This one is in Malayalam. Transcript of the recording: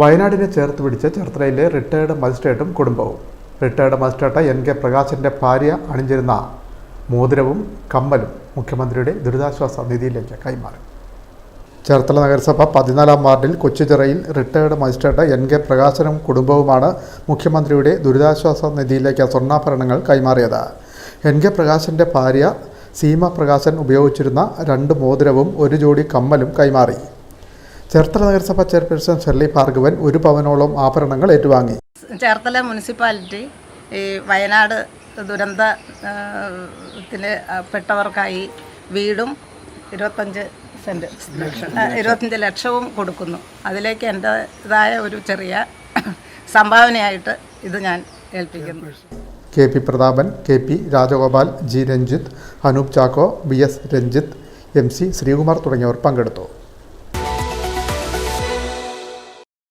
വയനാടിനെ ചേർത്ത് പിടിച്ച് ചേർത്തലയിലെ റിട്ടയർഡ് മജിസ്ട്രേറ്റും കുടുംബവും. റിട്ടയർഡ് മജിസ്ട്രേറ്റ് എൻ കെ പ്രകാശിന്റെ ഭാര്യ അണിഞ്ഞിരുന്ന മോതിരവും കമ്മലും മുഖ്യമന്ത്രിയുടെ ദുരിതാശ്വാസ നിധിയിലേക്ക് കൈമാറി. ചേർത്തല നഗരസഭ പതിനാലാം വാർഡിൽ കൊച്ചുചിറയിൽ റിട്ടയർഡ് മജിസ്ട്രേറ്റ് എൻ കെ പ്രകാശനും കുടുംബവുമാണ് മുഖ്യമന്ത്രിയുടെ ദുരിതാശ്വാസ നിധിയിലേക്ക് സ്വർണാഭരണങ്ങൾ കൈമാറിയത്. എൻ കെ പ്രകാശന്റെ ഭാര്യ സീമ പ്രകാശൻ ഉപയോഗിച്ചിരുന്ന രണ്ട് മോതിരവും ഒരു ജോഡി കമ്മലും കൈമാറി. ചേർത്തല നഗരസഭ ചെയർപേഴ്സൺ ഷെർലി ഭാർഗവൻ ഒരു പവനോളം ആഭരണങ്ങൾ ഏറ്റുവാങ്ങി. ചേർത്തല മുനിസിപ്പാലിറ്റി ഈ വയനാട് ദുരന്ത പെട്ടവർക്കായി വീടും ഇരുപത്തഞ്ച് സെന്റ് ഇരുപത്തഞ്ച് ലക്ഷവും കൊടുക്കുന്നു. അതിലേക്ക് എന്റെതായ ഒരു ചെറിയ സംഭാവനയായിട്ട് ഇത് ഞാൻ ഏൽപ്പിക്കുന്നു. K P Prathapan K P Rajagopal G Ranjith Anoop Chacko B S Ranjith M C Sreekumar തുടങ്ങിയവർ പങ്കെടുത്തു.